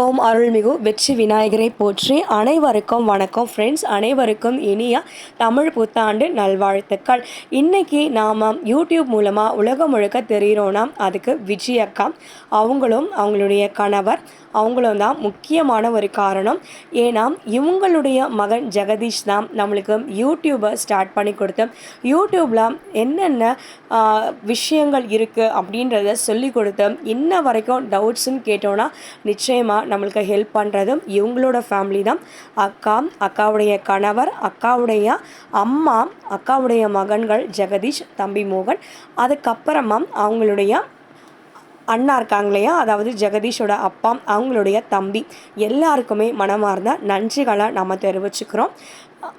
ஓம் அருள்மிகு வெற்றி விநாயகரை போற்றி அனைவருக்கும் வணக்கம் ஃப்ரெண்ட்ஸ் அனைவருக்கும் இனிய தமிழ் புத்தாண்டு நல்வாழ்த்துக்கள். இன்னைக்கு நாம் யூடியூப் மூலமாக உலகம் முழுக்க தெரிகிறோன்னா அதுக்கு விஜய் அக்கா அவங்களும் அவங்களுடைய கணவர். அவங்களும் தான் முக்கியமான ஒரு காரணம். ஏன்னா இவங்களுடைய மகன் ஜெகதீஷ் தான் நம்மளுக்கு யூடியூபை ஸ்டார்ட் பண்ணி கொடுத்து யூடியூப்பில் என்னென்ன விஷயங்கள் இருக்குது அப்படின்றத சொல்லி கொடுத்து இன்ன வரைக்கும் டவுட்ஸுன்னு கேட்டோன்னா நிச்சயமாக நம்மளுக்கு ஹெல்ப் பண்ணுறதும் இவங்களோட ஃபேமிலி தான். அக்கா அக்காவுடைய கணவர் அக்காவுடைய அம்மா அக்காவுடைய மகன்கள் ஜெகதீஷ் தம்பி மோகன். அதுக்கப்புறமா அவங்களுடைய அண்ணா இருக்காங்க இல்லையா அதாவது ஜெகதீஷோட அப்பா அவங்களுடைய தம்பி. எல்லாருக்குமே மனமார்ந்த நன்றிகளை நம்ம தெரிவிச்சுக்கிறோம்.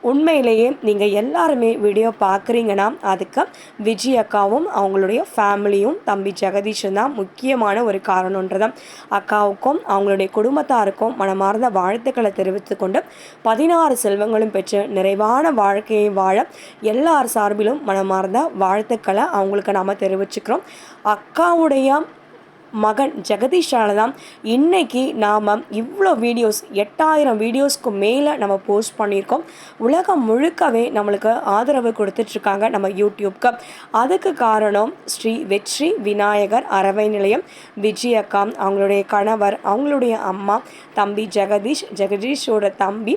உண்மையிலேயே நீங்கள் எல்லாருமே வீடியோ பார்க்குறீங்கன்னா அதுக்கு விஜய் அக்காவும் அவங்களுடைய ஃபேமிலியும் தம்பி ஜெகதீஷும் தான் முக்கியமான ஒரு காரணன்றதும் அக்காவுக்கும் அவங்களுடைய குடும்பத்தாருக்கும் மனமார்ந்த வாழ்த்துக்களை தெரிவித்து கொண்டு பதினாறு செல்வங்களும் பெற்று நிறைவான வாழ்க்கையை வாழ எல்லார் சார்பிலும் மனமார்ந்த வாழ்த்துக்களை அவங்களுக்கு நாம் தெரிவிச்சுக்கிறோம். அக்காவுடைய மகன் ஜெகதீஷால தான். இன்றைக்கி நாம் இவ்வளோ வீடியோஸ் எட்டாயிரம் வீடியோஸ்க்கு மேலே நம்ம போஸ்ட் பண்ணியிருக்கோம். உலகம் முழுக்கவே நம்மளுக்கு ஆதரவு கொடுத்துட்ருக்காங்க நம்ம யூடியூப்க்கு. அதுக்கு காரணம் ஸ்ரீ வெற்றி விநாயகர் அறவை நிலையம். விஜய் அக்கா அவங்களுடைய கணவர் அவங்களுடைய அம்மா தம்பி ஜெகதீஷ் ஜெகதீஷோட தம்பி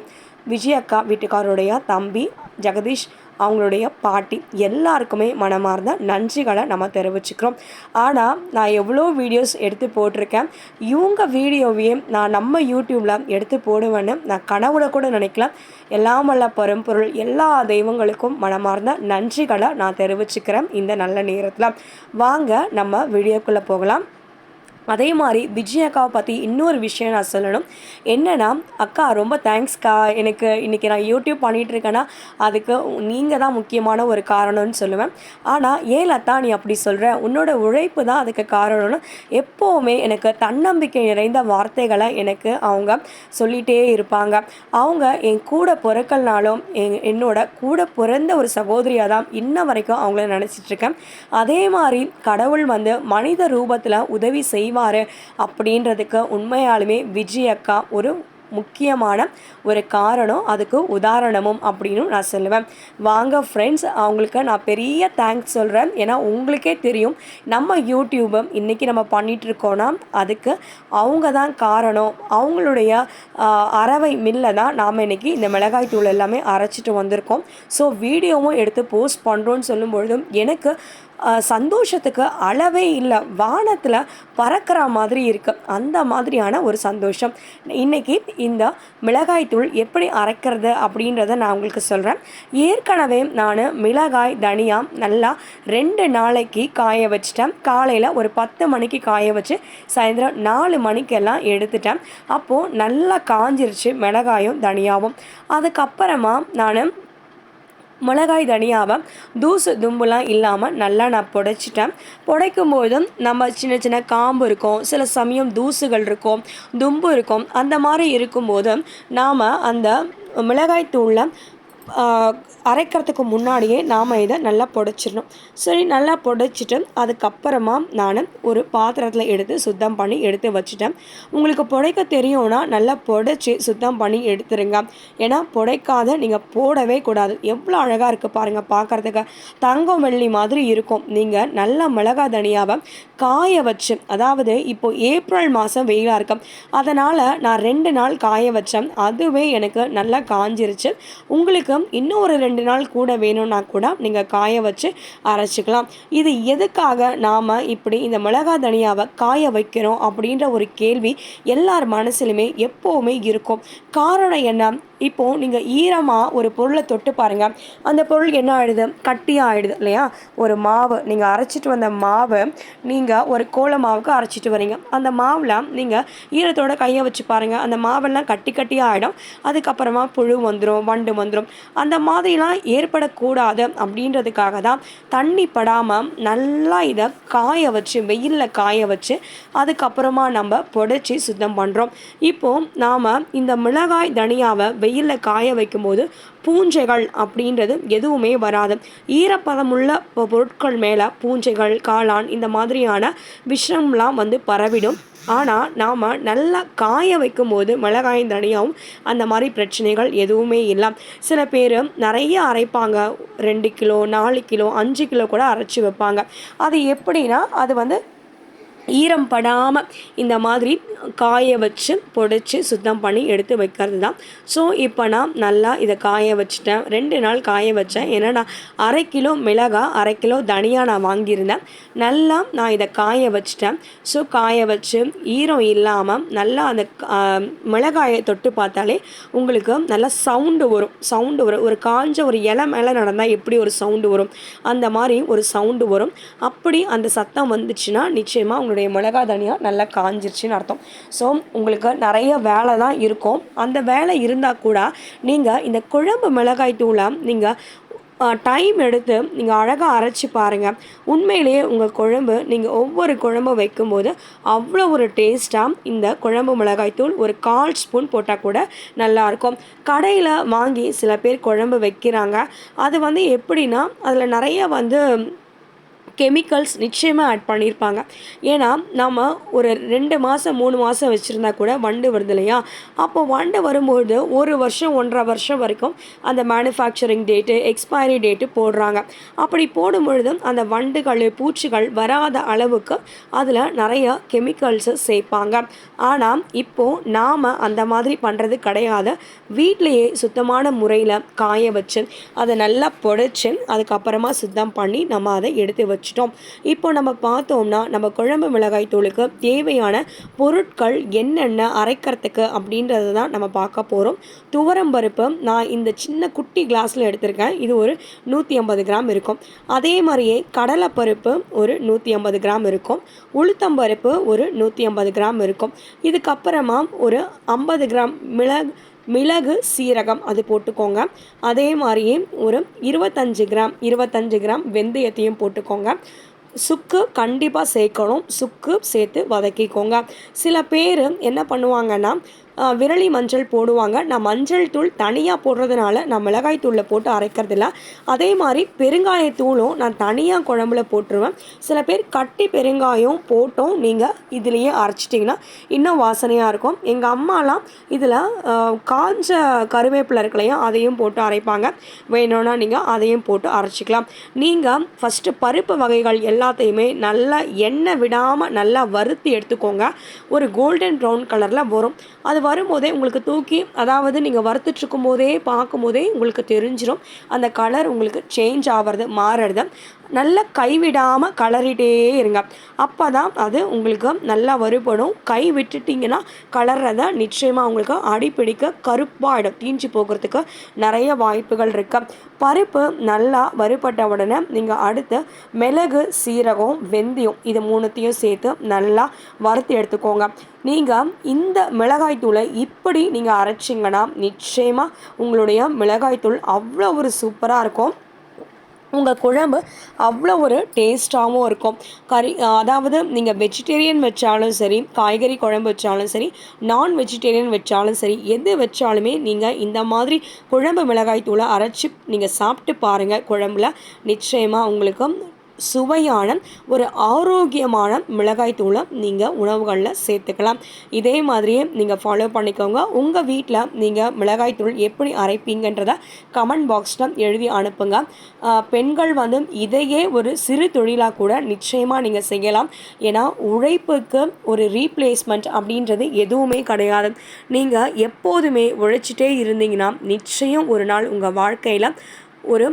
விஜய் அக்கா வீட்டுக்காரருடைய தம்பி ஜெகதீஷ் அவங்களுடைய பாட்டி எல்லாருக்குமே மனமார்ந்த நன்றிகளை நம்ம தெரிவிச்சுக்கிறோம். ஆனால் நான் எவ்வளோ வீடியோஸ் எடுத்து போட்டிருக்கேன். இவங்க வீடியோவையும் நான் நம்ம யூடியூப்பில் எடுத்து போடுவேன்னு நான் கனவுல கூட நினைக்கல. எல்லாம் வல்ல பரம்பொருள் எல்லா தெய்வங்களுக்கும் மனமார்ந்த நன்றிகளை நான் தெரிவிச்சுக்கிறேன் இந்த நல்ல நேரத்தில். வாங்க நம்ம வீடியோக்குள்ளே போகலாம். அதே மாதிரி விஜய் அக்காவை பற்றி இன்னொரு விஷயம் நான் சொல்லணும். என்னென்னா அக்கா ரொம்ப தேங்க்ஸ்க்கா எனக்கு இன்றைக்கி நான் யூடியூப் பண்ணிகிட்ருக்கேன்னா அதுக்கு நீங்கள் தான் முக்கியமான ஒரு காரணம்னு சொல்லுவேன். ஆனால் ஏன் லதா நீ அப்படி சொல்கிற உன்னோட உழைப்பு தான் அதுக்கு காரணம்னு எப்போவுமே எனக்கு தன்னம்பிக்கை நிறைந்த வார்த்தைகளை எனக்கு அவங்க சொல்லிகிட்டே இருப்பாங்க. அவங்க என் கூட பிறக்கலனாலும் என் என்னோட கூட பிறந்த ஒரு சகோதரியாக தான் இன்ன வரைக்கும் அவங்கள நினச்சிட்ருக்கேன் அதே மாதிரி கடவுள் வந்து மனித ரூபத்தில் உதவி செய்வார் அப்படின்றதுக்கு உண்மையாலுமே விஜய் அக்கா ஒரு முக்கியமான ஒரு காரணம். அதுக்கு உதாரணமும் அப்படின்னு நான் சொல்லுவேன். வாங்க ஃப்ரெண்ட்ஸ் அவங்களுக்கு நான் பெரிய தேங்க்ஸ் சொல்கிறேன் ஏன்னா உங்களுக்கே தெரியும் நம்ம யூடியூபை இன்றைக்கி நம்ம பண்ணிகிட்ருக்கோன்னா அதுக்கு அவங்க தான் காரணம். அவங்களுடைய அறவை மில்லை மில்ல தான் நாம் இன்றைக்கி இந்த மிளகாய் தூள் எல்லாமே அரைச்சிட்டு வந்திருக்கோம். ஸோ வீடியோவும் எடுத்து போஸ்ட் பண்ணுறோன்னு சொல்லும் பொழுதும் எனக்கு சந்தோஷத்துக்கு அளவே இல்லை. வானத்தில் பறக்கிற மாதிரி இருக்குது அந்த மாதிரியான ஒரு சந்தோஷம். இன்னைக்கு இந்த மிளகாய் தூள் எப்படி அரைக்கிறது அப்படின்றத நான் உங்களுக்கு சொல்கிறேன் ஏற்கனவே நான் மிளகாய் தனியா நல்லா ரெண்டு நாளைக்கு காய வச்சிட்டேன். காலையில் ஒரு பத்து மணிக்கு காய வச்சு சாயந்தரம் நாலு மணிக்கெல்லாம் எடுத்துட்டேன். அப்போது நல்லா காஞ்சிருச்சு மிளகாயும் தனியாவும். அதுக்கப்புறமா நான் மிளகாய் தனியாவை தூசு தும்புலாம் இல்லாமல் நல்லா நான் புடைச்சிட்டேன். புடைக்கும் போதும் நம்ம சின்ன சின்ன காம்பு இருக்கும் சில சமயம் தூசுகள் இருக்கும் தும்பு இருக்கும் அந்த மாதிரி இருக்கும்போது நாம் அந்த மிளகாய் தூளில் அரைக்கிறதுக்கு முன்னாடியே நாம் இதை நல்லா புடைச்சிடணும். சரி நல்லா புடைச்சிட்டு அதுக்கப்புறமா நான் ஒரு பாத்திரத்தில் எடுத்து சுத்தம் பண்ணி எடுத்து வச்சுட்டேன். உங்களுக்கு புடைக்க தெரியும்னா நல்லா புடைச்சி சுத்தம் பண்ணி எடுத்துருங்க. ஏன்னா புடைக்காத நீங்கள் போடவே கூடாது. எவ்வளோ அழகாக இருக்குது பாருங்கள் பார்க்குறதுக்கு தங்கம் வெள்ளி மாதிரி இருக்கும். நீங்கள் நல்ல மிளகா தனியாவை காய வச்சு அதாவது இப்போ ஏப்ரல் மாதம் வெயிலாக இருக்கும் அதனால் நான் ரெண்டு நாள் காய வச்சேன். அதுவே எனக்கு நல்லா காஞ்சிருச்சு. உங்களுக்கு இன்னும் ஒரு ரெண்டு நாள் கூட வேணும்னா கூட நீங்கள் காய வச்சு அரைச்சிக்கலாம். இது எதுக்காக நாம் இப்படி இந்த மிளகா தனியாவை காய வைக்கிறோம் அப்படின்ற ஒரு கேள்வி எல்லார் மனசுலையுமே எப்போவுமே இருக்கும். காரணம் என்ன? இப்போது நீங்கள் ஈரமாக ஒரு பொருளை தொட்டு பாருங்கள் அந்த பொருள் என்ன ஆயிடுது? கட்டியாக ஆகிடுது இல்லையா? ஒரு மாவு நீங்கள் அரைச்சிட்டு வந்த மாவை நீங்கள் ஒரு கோல மாவுக்கு அரைச்சிட்டு வரீங்க. அந்த மாவில் நீங்கள் ஈரத்தோட கையை வச்சு பாருங்கள் அந்த மாவெல்லாம் கட்டி கட்டியாக ஆகிடும் அதுக்கப்புறமா புழு வந்துடும் வண்டு வந்துடும் அந்த மாதிரிலாம் ஏற்படக்கூடாது அப்படின்றதுக்காக தான் தண்ணி படாமல் நல்லா இதை காய வச்சு வெயிலில் காய வச்சு அதுக்கப்புறமா நம்ம புடைச்சி சுத்தம் பண்ணுறோம் இப்போது நாம் இந்த மிளகாய் தனியாவை வெயிலில் காய வைக்கும்போது பூஞ்சைகள் அப்படின்றது எதுவுமே வராது. ஈரப்பதமுள்ள பொருட்கள் மேலே பூஞ்சைகள் காளான் இந்த மாதிரியான விஷம்லாம் வந்து பரவிடும். ஆனால் நாம் நல்லா காய வைக்கும்போது மிளகாயும் தனியாகவும் அந்த மாதிரி பிரச்சனைகள் எதுவுமே இல்லை. சில பேர் நிறைய அரைப்பாங்க. ரெண்டு கிலோ நாலு கிலோ அஞ்சு கிலோ கூட அரைச்சி வைப்பாங்க. அது எப்படின்னா அது வந்து ஈரம் படாமல் இந்த மாதிரி காய வச்சு பொடிச்சு சுத்தம் பண்ணி எடுத்து வைக்கிறது தான் ஸோ இப்போ நான் நல்லா இதை காய வச்சுட்டேன். ரெண்டு நாள் காய வச்சேன். ஏன்னா நான் அரை கிலோ மிளகா அரை கிலோ தனியாக நான் வாங்கியிருந்தேன். நல்லா நான் இதை காய வச்சுட்டேன். ஸோ காய வச்சு ஈரம் இல்லாமல் நல்லா அந்த மிளகாயை தொட்டு பார்த்தாலே உங்களுக்கு நல்லா சவுண்டு வரும். சவுண்டு வரும். ஒரு காஞ்ச ஒரு இலை மேலே நடந்தால் எப்படி ஒரு சவுண்டு வரும்? அந்த மாதிரி ஒரு சவுண்டு வரும். அப்படி அந்த சத்தம் வந்துச்சுன்னா நிச்சயமாக உங்களுடைய மிளகா தனியாக நல்லா காஞ்சிருச்சுன்னு அர்த்தம். ஸோ உங்களுக்கு நிறைய வேலை தான் இருக்கும். அந்த வேலை இருந்தால் கூட நீங்கள் இந்த குழம்பு மிளகாய் தூளை நீங்கள் டைம் எடுத்து நீங்கள் அழகாக அரைச்சி பாருங்கள் உண்மையிலேயே உங்கள் குழம்பு நீங்கள் ஒவ்வொரு குழம்பு வைக்கும்போது அவ்வளோ ஒரு டேஸ்ட்டாக இந்த குழம்பு மிளகாய்த்தூள் ஒரு கால் ஸ்பூன் போட்டால் கூட நல்லாயிருக்கும் கடையில் வாங்கி சில பேர் குழம்பு வைக்கிறாங்க. அது வந்து எப்படின்னா அதில் நிறைய வந்து கெமிக்கல்ஸ் நிச்சயமாக ஆட் பண்ணியிருப்பாங்க ஏன்னா நம்ம ஒரு ரெண்டு மாதம் மூணு மாதம் வச்சுருந்தா கூட வண்டு வருது இல்லையா? அப்போ வண்டு வரும்போது ஒரு வருஷம் ஒன்றரை வருஷம் வரைக்கும் அந்த மேனுஃபேக்சரிங் டேட்டு எக்ஸ்பைரி டேட்டு போடுறாங்க. அப்படி போடும் பொழுது அந்த வண்டுகள் பூச்சிகள் வராத அளவுக்கு அதில் நிறைய கெமிக்கல்ஸு சேர்ப்பாங்க. ஆனால் இப்போது நாம் அந்த மாதிரி பண்ணுறது கிடையாது. வீட்டிலையே சுத்தமான முறையில் காய வச்சு அதை நல்லா புடைச்சி அதுக்கப்புறமா சுத்தம் பண்ணி நம்ம அதை எடுத்து வச்சு வச்சிட்டோம். இப்போ நம்ம பார்த்தோம்னா நம்ம குழம்பு மிளகாய் தூளுக்கு தேவையான பொருட்கள் என்னென்ன அரைக்கிறதுக்கு அப்படின்றத தான் நம்ம பார்க்க போகிறோம் துவரம் பருப்பு நான் இந்த சின்ன குட்டி கிளாஸில் எடுத்திருக்கேன். இது ஒரு நூற்றி ஐம்பது கிராம் இருக்கும். அதே மாதிரியே கடலைப்பருப்பு ஒரு நூற்றி ஐம்பது கிராம் இருக்கும். உளுத்தம்பருப்பு ஒரு நூற்றி ஐம்பது கிராம் இருக்கும். இதுக்கப்புறமா ஒரு ஐம்பது கிராம் மிளகு மிளகு சீரகம் அது போட்டுக்கோங்க. அதே மாதிரியே ஒரு இருபத்தஞ்சு கிராம் இருபத்தஞ்சு கிராம் வெந்தயத்தையும் போட்டுக்கோங்க. சுக்கு கண்டிப்பாக சேர்க்கணும். சுக்கு சேர்த்து வதக்கிக்கோங்க. சில பேர் என்ன பண்ணுவாங்கன்னா விரலி மஞ்சள் போடுவாங்க. நான் மஞ்சள் தூள் தனியாக போடுறதுனால நான் மிளகாய் தூளில் போட்டு அரைக்கிறதில்ல. அதே மாதிரி பெருங்காயத்தூளும் நான் தனியாக குழம்புல போட்டுருவேன். சில பேர் கட்டி பெருங்காயம் போட்டோம் நீங்கள் இதுலேயே அரைச்சிட்டிங்கன்னா இன்னும் வாசனையாக இருக்கும். எங்கள் அம்மாலாம் இதில் காஞ்ச கருவேப்பிலை இருக்கலையும் அதையும் போட்டு அரைப்பாங்க. வேணும்னா நீங்கள் அதையும் போட்டு அரைச்சிக்கலாம். நீங்கள் ஃபஸ்ட்டு பருப்பு வகைகள் எல்லாத்தையுமே நல்லா எண்ணெய் விடாமல் நல்லா வறுத்து எடுத்துக்கோங்க. ஒரு கோல்டன் ப்ரௌன் கலரில் வரும். அது வரும்போதே உங்களுக்கு தூக்கி அதாவது நீங்கள் வறுத்துட்ருக்கும் போதே பார்க்கும் போதே உங்களுக்கு தெரிஞ்சிடும் அந்த கலர் உங்களுக்கு சேஞ்ச் ஆகிறது மாறுறது. நல்லா கைவிடாமல் கலரிட்டே இருங்க. அப்போ தான் அது உங்களுக்கு நல்லா வறுபடும். கை விட்டுட்டிங்கன்னா கலர்றத நிச்சயமாக உங்களுக்கு அடிப்பிடிக்க கருப்பாயிடும் தீஞ்சு போகிறதுக்கு நிறைய வாய்ப்புகள் இருக்குது பருப்பு நல்லா வறுபட்ட உடனே நீங்கள் அடுத்து மிளகு சீரகம் வெந்தயம் இது மூணுத்தையும் சேர்த்து நல்லா வறுத்து எடுத்துக்கோங்க. நீங்கள் இந்த மிளகாய்த்தூளை இப்படி நீங்கள் அரைச்சிங்கன்னா நிச்சயமாக உங்களுடைய மிளகாய்த்தூள் அவ்வளோ ஒரு சூப்பராக இருக்கும். உங்கள் குழம்பு அவ்வளோ ஒரு டேஸ்ட்டாகவும் இருக்கும். கறி அதாவது நீங்கள் வெஜிடேரியன் வச்சாலும் சரி காய்கறி குழம்பு வச்சாலும் சரி நான் வெஜிடேரியன் வச்சாலும் சரி எது வச்சாலுமே நீங்கள் இந்த மாதிரி குழம்பு மிளகாய் தூளை அரைச்சி நீங்கள் சாப்பிட்டு பாருங்கள் குழம்புல. நிச்சயமாக உங்களுக்கு சுவையான ஒரு ஆரோக்கியமான மிளகாய் தூளை நீங்கள் உணவுகளில் சேர்த்துக்கலாம். இதே மாதிரியே நீங்கள் ஃபாலோ பண்ணிக்கோங்க. உங்கள் வீட்டில் நீங்கள் மிளகாய் தூள் எப்படி அரைப்பீங்கன்றத கமெண்ட் பாக்ஸில் எழுதி அனுப்புங்க. பெண்கள் வந்து இதையே ஒரு சிறு தொழிலாக கூட நிச்சயமாக நீங்கள் செய்யலாம். ஏன்னா உழைப்புக்கு ஒரு ரீப்ளேஸ்மெண்ட் அப்படின்றது எதுவுமே கிடையாது. நீங்கள் எப்போதுமே உழைச்சிட்டே இருந்தீங்கன்னா நிச்சயம் ஒரு நாள் உங்கள் வாழ்க்கையில் ஒரு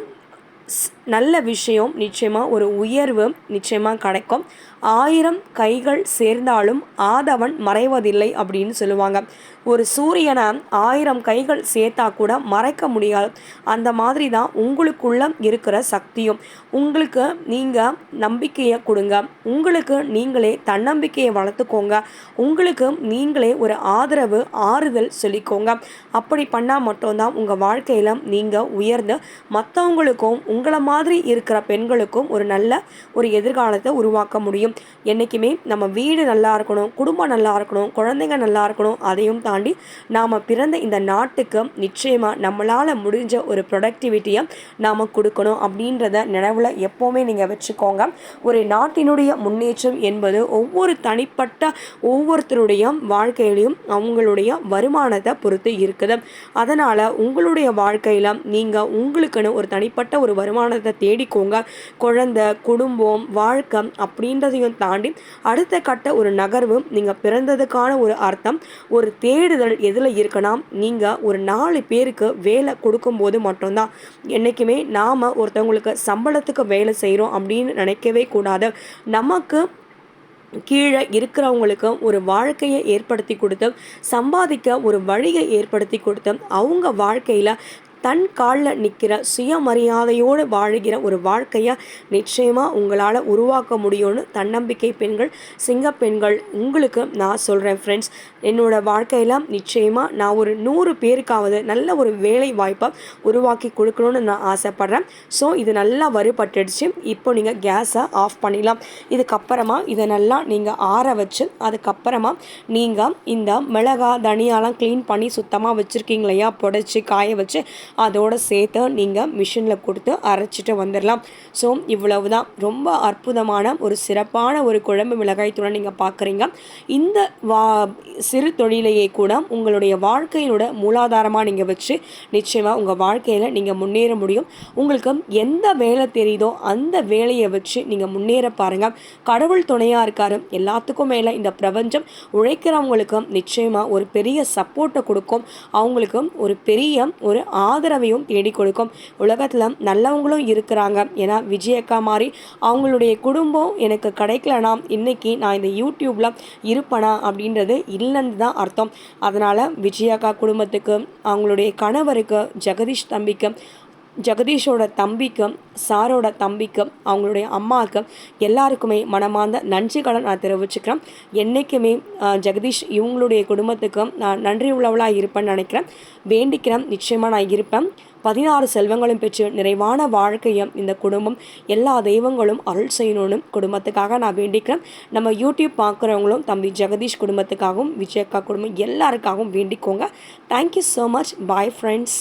நல்ல விஷயம் நிச்சயமாக ஒரு உயர்வு நிச்சயமாக கிடைக்கும். ஆயிரம் கைகள் சேர்ந்தாலும் ஆதவன் மறைவதில்லை அப்படின்னு சொல்லுவாங்க. ஒரு சூரியனை ஆயிரம் கைகள் சேர்த்தா கூட மறைக்க முடியாது. அந்த மாதிரி தான் உங்களுக்குள்ள இருக்கிற சக்தியும். உங்களுக்கு நீங்கள் நம்பிக்கையை கொடுங்க. உங்களுக்கு நீங்களே தன்னம்பிக்கையை வளர்த்துக்கோங்க. உங்களுக்கு நீங்களே ஒரு ஆதரவு ஆறுதல் சொல்லிக்கோங்க. அப்படி பண்ணால் மட்டும்தான் உங்கள் வாழ்க்கையில் நீங்கள் உயர்ந்து மற்றவங்களுக்கும் உங்களை மாதிரி மாதிரி இருக்கிற பெண்களுக்கும் ஒரு நல்ல ஒரு எதிர்காலத்தை உருவாக்க முடியும். என்றைக்குமே நம்ம வீடு நல்லா இருக்கணும் குடும்பம் நல்லா இருக்கணும் குழந்தைங்க நல்லா இருக்கணும் அதையும் தாண்டி நாம் பிறந்த இந்த நாட்டுக்கு நிச்சயமாக நம்மளால் முடிஞ்ச ஒரு ப்ரொடக்டிவிட்டியை நாம் கொடுக்கணும் அப்படின்றத நினைவில் எப்போவுமே நீங்கள் வச்சுக்கோங்க. ஒரு நாட்டினுடைய முன்னேற்றம் என்பது ஒவ்வொரு தனிப்பட்ட ஒவ்வொருத்தருடைய வாழ்க்கையிலையும் அவங்களுடைய வருமானத்தை பொறுத்து இருக்குது. அதனால் உங்களுடைய வாழ்க்கையில் நீங்கள் உங்களுக்குன்னு ஒரு தனிப்பட்ட ஒரு வருமானத்தை தேடிக்கோங்க. குழந்த குடும்பம் வாழ்க்கை அப்படின்றதையும் தாண்டி அடுத்த கட்ட ஒரு நகர்வு நீங்கள் பிறந்ததுக்கான ஒரு அர்த்தம். ஒரு தேடுதல் எதில் இருக்குன்னா நீங்கள் ஒரு நாலு பேருக்கு வேலை கொடுக்கும்போது மட்டும்தான். என்றைக்குமே நாம் ஒருத்தவங்களுக்கு சம்பளத்துக்கு வேலை செய்கிறோம் அப்படின்னு நினைக்கவே கூடாது. நமக்கு கீழே இருக்கிறவங்களுக்கு ஒரு வாழ்க்கையை ஏற்படுத்தி கொடுத்து சம்பாதிக்க ஒரு வழியை ஏற்படுத்தி கொடுத்து அவங்க வாழ்க்கையில் தன் காலில் நிற்கிற சுயமரியாதையோடு வாழுகிற ஒரு வாழ்க்கையை நிச்சயமாக உங்களால் உருவாக்க முடியும்னு தன்னம்பிக்கை பெண்கள் சிங்க பெண்கள் உங்களுக்கு நான் சொல்கிறேன் ஃப்ரெண்ட்ஸ் என்னோடய வாழ்க்கையில் நிச்சயமாக நான் ஒரு நூறு பேருக்காவது நல்ல ஒரு வேலை வாய்ப்பை உருவாக்கி கொடுக்கணும்னு நான் ஆசைப்பட்றேன். ஸோ இது நல்லா வறுபட்டுடுச்சு. இப்போ நீங்கள் கேஸை ஆஃப் பண்ணிடலாம். இதுக்கப்புறமா இதை நல்லா நீங்கள் ஆற வச்சு அதுக்கப்புறமா நீங்கள் இந்த மிளகா தனியாலாம் க்ளீன் பண்ணி சுத்தமாக வச்சுருக்கீங்க இல்லையா புடைச்சி காய வச்சு அதோடு சேர்த்து நீங்கள் மிஷினில் கொடுத்து அரைச்சிட்டு வந்துடலாம் ஸோ இவ்வளவு தான் ரொம்ப அற்புதமான ஒரு சிறப்பான ஒரு குழம்பு மிளகாய் தூளை நீங்கள் பார்க்குறீங்க இந்த வா சிறு தொழிலையே கூட உங்களுடைய வாழ்க்கையினோட மூலாதாரமாக நீங்கள் வச்சு நிச்சயமாக உங்கள் வாழ்க்கையில் நீங்கள் முன்னேற முடியும். உங்களுக்கு எந்த வேலை தெரியுதோ அந்த வேலையை வச்சு நீங்கள் முன்னேற பாருங்கள் கடவுள் துணையாக இருக்கார். எல்லாத்துக்கும் மேலே இந்த பிரபஞ்சம் உழைக்கிறவங்களுக்கும் நிச்சயமாக ஒரு பெரிய சப்போர்ட்டை கொடுக்கும். அவங்களுக்கும் ஒரு பெரிய ஒரு ஆதரவையும் தேடி கொடுக்கும். உலகத்தில் நல்லவங்களும் இருக்கிறாங்க. ஏன்னா விஜயக்கா மாதிரி அவங்களுடைய குடும்பம் எனக்கு கிடைக்கலனா இன்னைக்கு நான் இந்த யூடியூப்பில் இருப்பேனா அப்படின்றது இல்லைன்னு தான் அர்த்தம். அதனால் விஜயக்கா குடும்பத்துக்கு அவங்களுடைய கணவருக்கு ஜெகதீஷ் தம்பிக்கு ஜெகதீஷோட தம்பிக்கும் சாரோட தம்பிக்கும் அவங்களுடைய அம்மாவுக்கும் எல்லாருக்குமே மனமார்ந்த நன்றிகளை நான் தெரிவிச்சுக்கிறேன். என்றைக்குமே ஜெகதீஷ் இவங்களுடைய குடும்பத்துக்கும் நான் நன்றி உள்ளவளாக இருப்பேன்னு நினைக்கிறேன். வேண்டிக்கிறேன் நிச்சயமாக நான் இருப்பேன். பதினாறு செல்வங்களும் பெற்று நிறைவான வாழ்க்கையும் இந்த குடும்பம் எல்லா தெய்வங்களும் அருள் செய்யணும்னு குடும்பத்துக்காக நான் வேண்டிக்கிறேன். நம்ம யூடியூப் பார்க்குறவங்களும் தம்பி ஜெகதீஷ் குடும்பத்துக்காகவும் விஜயக்கா குடும்பம் எல்லாருக்காகவும் வேண்டிக்கோங்க. Thank you so much bye friends